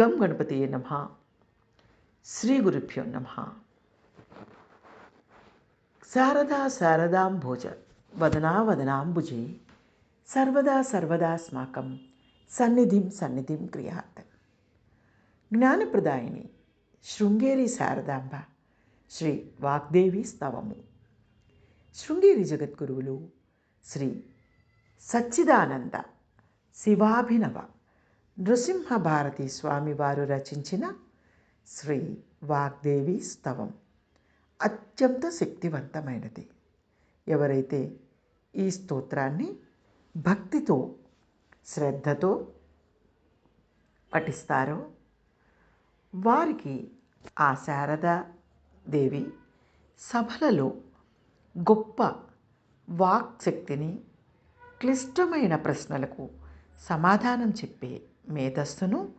గం గణపతి నమ. శ్రీ గురుభ్యో నమ. శారదా శారదాంభోజ వదనా వదనాంబుజే సర్వదా సర్వదాస్మాకం సన్నిధిం సన్నిధిం క్రియాత్ జ్ఞానప్రదాయిని శృంగేరి శారదాంబ శ్రీ వాగ్దేవి స్తవము. శృంగేరి జగద్గురువులు శ్రీ సచ్చిదానంద శివాభినవ నృసింహ భారతి స్వామివారు రచించిన శ్రీ వాగ్దేవి స్తవం. అత్యంత శక్తివంతమైనది. ఎవరైతే ఈ స్తోత్రాన్ని భక్తితో శ్రద్ధతో పఠిస్తారో వారికి ఆ శారదా దేవి సభలలో గొప్ప వాక్శక్తిని క్లిష్టమైన ప్రశ్నలకు సమాధానం చెప్పే మేధస్సును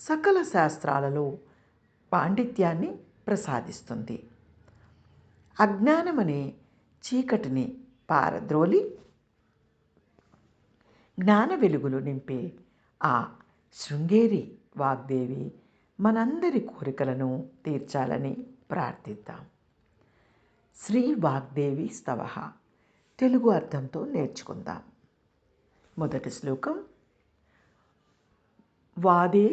సకల శాస్త్రాలలో పాండిత్యాన్ని ప్రసాదిస్తుంది. అజ్ఞానమనే చీకటిని పారద్రోలి జ్ఞాన వెలుగులు నింపే ఆ శృంగేరి వాగ్దేవి మనందరి కోరికలను తీర్చాలని ప్రార్థిద్దాం. శ్రీ వాగ్దేవి స్తవ. తెలుగు అర్థంతో నేర్చుకుందాం. మొదటి శ్లోకం वादे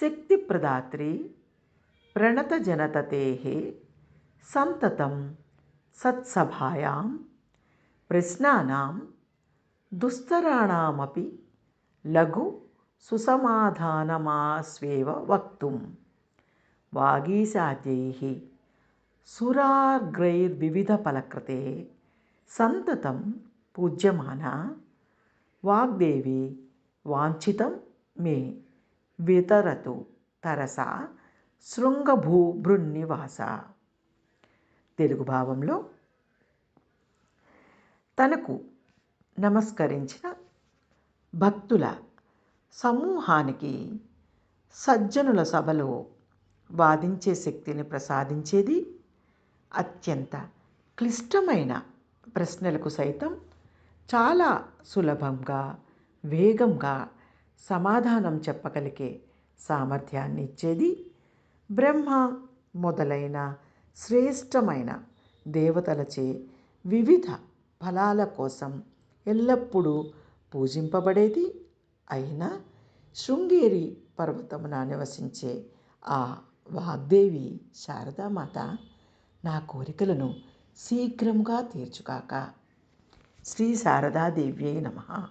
शक्तिप्रदात्रे प्रणतजनततेः सन्ततं सत्सभायां, प्रश्नानां, दुस्तराणामपि लघु सुसमाधानमास्वेव वक्तुं वागीशाद्यैः सुरार्ग्रैर्विविधफलकृते सन्ततं पूज्यमाना। वाग्देवी वाञ्छितं మే వితరతు తరసా శృంగభూభృన్నివాస తెలుగు భావంలో తనకు నమస్కరించిన భక్తుల సమూహానికి సజ్జనుల సభలో వాదించే శక్తిని ప్రసాదించేది అత్యంత క్లిష్టమైన ప్రశ్నలకు సైతం చాలా సులభంగా వేగంగా సమాధానం చెప్పగలిగే సామర్థ్యాన్ని ఇచ్చేది బ్రహ్మ మొదలైన శ్రేష్టమైన దేవతలచే వివిధ ఫలాల కోసం ఎల్లప్పుడూ పూజింపబడేది అయినా శృంగేరి పర్వతమున నివసించే ఆ వాగ్దేవి శారదామాత. నా కోరికలను శీఘ్రంగా తీర్చుగాక. శ్రీ శారదాదేవ్యై నమ.